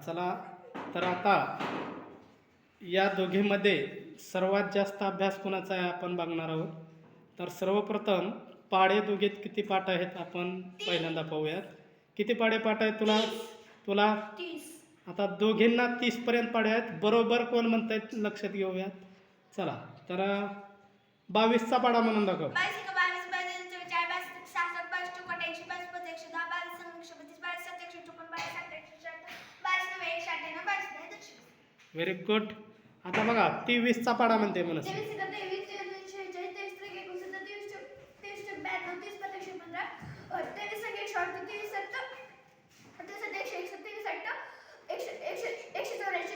चला तर आता या दोघीमध्ये सर्वात जास्त अभ्यास कोणाचा आहे आपण बघणार आहोत. तर सर्वप्रथम पाडे दोघीत किती पाठ आहेत आपण पहिल्यांदा पाहूयात. किती पाडे पाठ आहेत तुला? तुला? आता दोघींना तीसपर्यंत पाडे आहेत. बरोबर कोण म्हणतायत? लक्षात घेऊयात. चला तर बावीसचा पाडा म्हणून दाखव.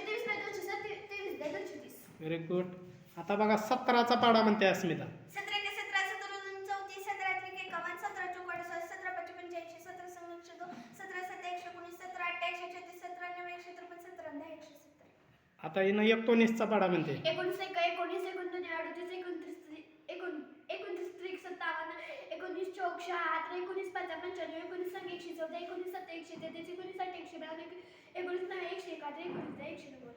नऊ दोनशे सात ते- तेवीस दहा दोनशे तीस. व्हेरी गुड आता बघा सतराचा पाडा म्हणते अस्मिता सतरा एक सतरा सतरा दोन चौतीस सतरा त्रिक एकावन्न सतरा चौकट सहा सतरा पंच पंच्याऐंशी सतरा सहा एकशे दोन सतरा सत्ता एकशे एकोणीस सतरा अठ्ठा एकशे छत्तीस सतरा नऊ एकशे त्रेपन्न सतरा दहा एकशे सत्तर आता हिनं एकोणीसचा पाडा म्हणते. एकोणीस एक एकोणीस एकोणतीस अडतीस एकोणतीस एकोण एकोणतीस त्रिक सत्तावन्न एकोणीस चौक शहात्तर एकोणीस पाच पंच्याण्णव एकोणीस संख्या एकशे चौदा एकोणीस सत्ता एकशे तेहतीस एकोणीस आठ एकशे एक- एकोणीस नऊ एकशे एकाहत्तर एकोणीस एकशे नव्वद.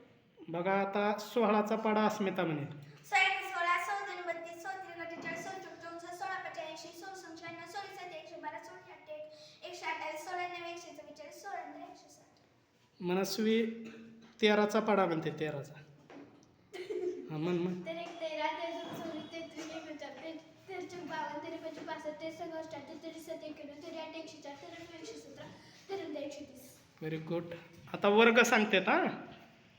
बघा आता सोळाचा पाडा अस्मिता म्हणे. सोळा बत्तीस अठ्ठेचाळीस चौसष्ट सोळा पंच्याऐंशी सोळ पंच्याण्णव सोळा सात एकशे बारा सोळा एकशे अठ्ठावीस सोळा नऊ एकशे चव्वेचाळीस सोळा दहा एकशे साठ. मनस्वी तेराचा पाडा म्हणते तेराचा. हा म्हण म्हण. तर एक तेरा तेरा सोळा तेहतीस एकोणचाळीस तेरा चौक बावन्न तेरा पंच पासष्ट तेरा सगळं अठ्ठ्याहत्तर तेरा सात एक्याण्णव तेरा आठ एकशे चार तेरा नऊ एकशे सतरा तेरा दहा एकशे तीस. व्हेरी गुड आता वर्ग सांगतेत हा?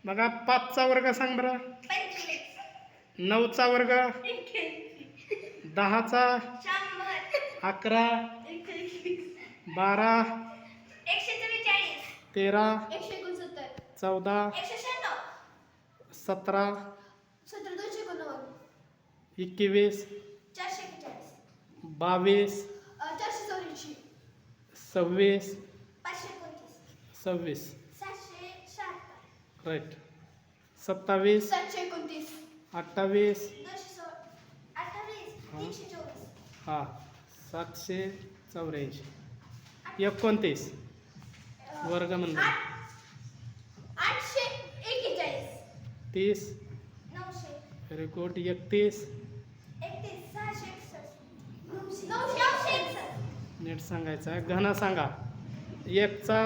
बघा पाचचा वर्ग सांग बरं. नऊचा वर्ग. दहाचा. अकरा. बारा. तेरा. चौदा सतरा एकवीस बावीस सव्वीस सव्वीस. राईट सत्तावीस अठ्ठावीस. हा. सातशे चौऱ्याऐंशी. एकोणतीस. वर्ग म्हणलं तीस व्हेरी गुड एकतीस. नीट सांगायचं आहे. घन सांगा. एकचा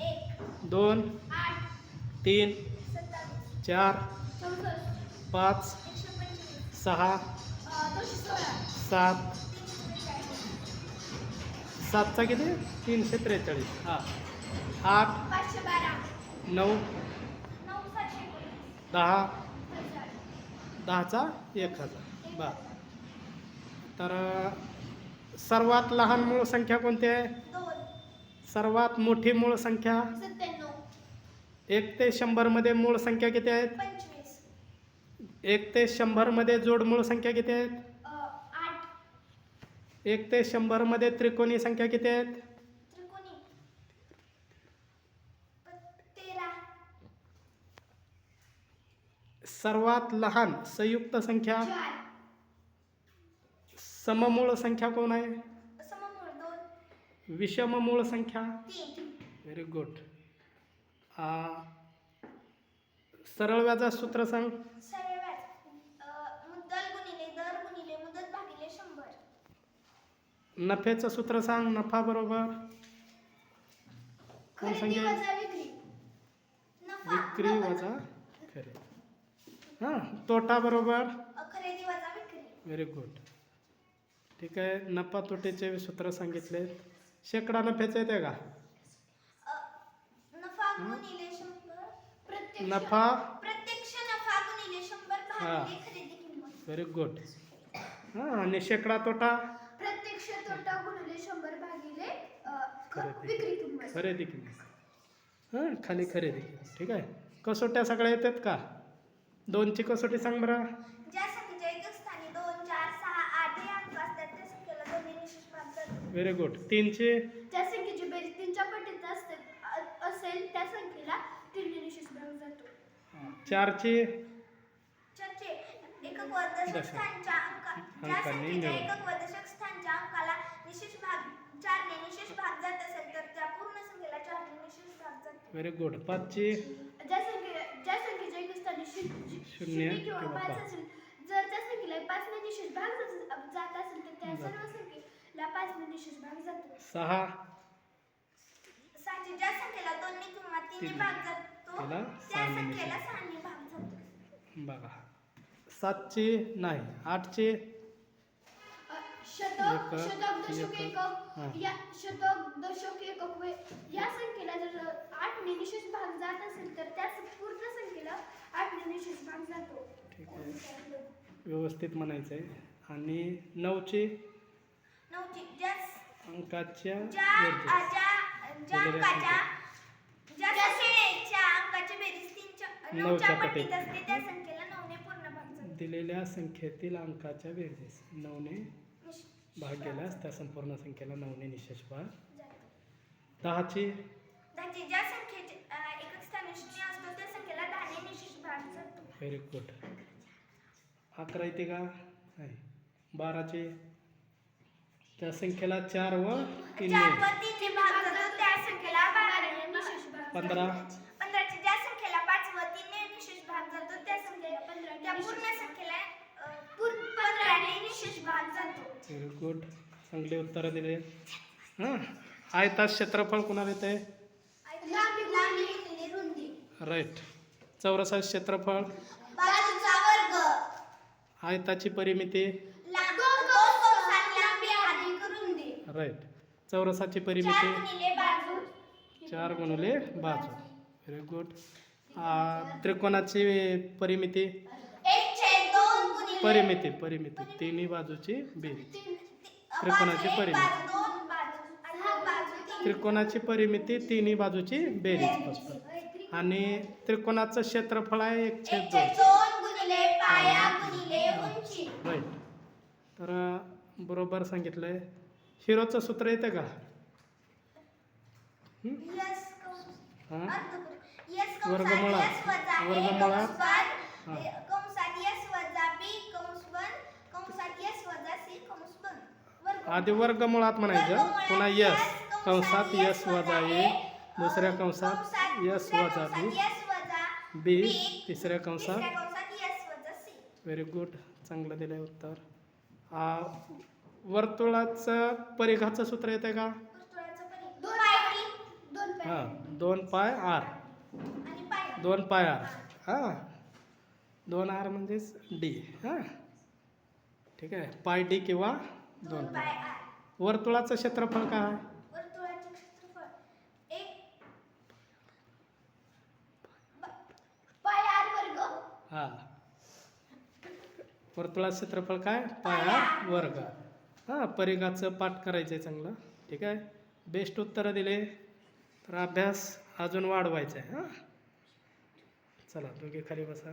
एक. दोन. तीन. चार. पाच. सहा. सात. सातचा किती? तीनशे त्रेचाळीस. हां. आठ. नऊ. दहा दहाचा एक हजार. बर. तर सर्वात लहान मूळ संख्या कोणती आहे? सर्वात मोठी मूळ संख्या? एक ते शंभरमध्ये मूळ संख्या किती आहेत? एक ते शंभरमध्ये जोड मूळ संख्या किती आहेत? एक ते शंभरमध्ये त्रिकोणी संख्या किती आहेत त्रिकोणी प- तेरा सर्वात लहान संयुक्त संख्या? सममूळ संख्या कोण आहे? विषममूळ संख्या? व्हेरी गुड सरळ व्याजा सूत्र सांग. नफ्याचं सूत्र सांग नफा बरोबर. कोण खरेदी सांगेल विक्री. वजा खरे हां तोटा बरोबर व्हेरी गुड ठीक आहे नफा तोटेचे सूत्र सांगितले. शेकडा नफ्याचे येते का? नफा हा. भागिले खरेदी किंमत. व्हेरी गुड हां आणि शेकडा तोटा? खरेदी. किंमत. हां खाली खरेदी. ठीक आहे. कसोट्या सगळ्या येतात का? दोनची कसोटी सांग बरं. ज्या संख्येच्या एकक स्थानी दोन चार सहा आठ हे अंक असतात त्या संख्येला दोन्ही व्हेरी गुड तीनची? ज्या संख्येची बेरीज तीनच्या पटीत असते अ- असेल त्या संख्येला तीन निशेष भाग जातो. चारची? चर्चे. एकक व दशक. दशक. स्थानच्या अंका ज्या अंकांनी संख्येच्या मिळवून. एकक व दशक स्थानच्या अंकाला निशेष भाग चारने निशेष भाग जात असेल तर त्या पूर्ण संख्येला चारने निशेष भाग जातो. व्हेरी गुड पाचची? ज्या शून्य किंवा पाच पाच. जर त्या संख्येला पाचने निशेष भाग जात असेल तर त्या सर्व संख्येला पाचने निशेष भाग जातो सहा साची ज्या संख्येला दोनने किंवा तीनने तीनने. भाग जातो त्या सहाने संख्येला निशेष. सहाने भाग जातो बघा सातची नाही आठची शतक शतक दशक एक, एकक. या शतक दशक एकक वे या संख्येला जर निशेष भाग जात असेल तर त्या पूर्ण संख्येला निशेष भाग जातो. ठीक आहे. व्यवस्थित म्हणायचं आहे आणि नऊची? नऊची. ज्या अंकाच्या नऊच्या पटीत. पटीत असते त्या संख्येला नऊने पूर्ण भाग जातो. दिलेल्या संख्येतील अंकाच्या बेरजेस नऊने भाग गेल्यास त्या संपूर्ण संख्येला नऊने निशेष भाग. दहाची? ज्या व्हेरी गुड अकरा येते का? नाही. बाराची. त्या संख्येला चार व तीन पंधरा. जातो. पंधराची ज्या संख्येला पाच व तीनने निशेष भाग जातो. त्या संख्येला त्या पूर्ण संख्येला अं, पूर्ण पंधराने निशेष भाग जातो. व्हेरी गुड चांगली उत्तरं दिली. हां? आयतास क्षेत्रफळ कुणाला येते लांबी गुणिले रुंदी. राईट चौरसाचे क्षेत्रफळ? आयताची परिमिती? राईट चौरसाची परिमिती? चार गुणिले बाजू. चार गुणुले बाजू. व्हेरी गुड त्रिकोणाची परिमिती? परिमिती परिमिती. तिन्ही बाजूची बेरीज. त्रिकोणाची परिमिती. त्रिकोणाची परिमिती तिन्ही बाजूची बेरीज. असतात आणि त्रिकोणाचं क्षेत्रफळ आहे एक छेद दोन. दोन गुणिले पाया गुणिले उंची. राईट तर बरोबर सांगितलंय. हिरोचं सूत्र येतं का? हं? यस कंस हां? अर्ध करू. यस कंसात वर्गमुळात. यस वजा ए वर्गमुळात. कंस हां. वन, कंसात यस वजा बी कंस वन कंसात यस वजा सी कंस वन वर्ग आधी वर्गमुळात म्हणायचं. पुन्हा यस. कंसात यस वजा ए. दुसऱ्या कंसात यस वजा बी. बी तिसऱ्या कंसात. व्हेरी गुड चांगलं दिलंय उत्तर. आ, वर्तुळाचं परिघाचं सूत्र येते का? हां दोन पाय आर. दोन पाय आर. हां. दोन आर म्हणजेच डी. हां. ठीक आहे. पाय डी किंवा दोन पाय. वर्तुळाचं क्षेत्रफळ काय आहे वर्तुळाचे क्षेत्रफळ एक पाय आर वर्ग हा. वर्तुळा क्षेत्रफळ काय? पाया वर्ग. हां परिघाचं पाठ करायचं आहे चांगलं. ठीक आहे? बेस्ट उत्तरं दिले. तर अभ्यास अजून वाढवायचा आहे हां. चला दोघे खाली बसा.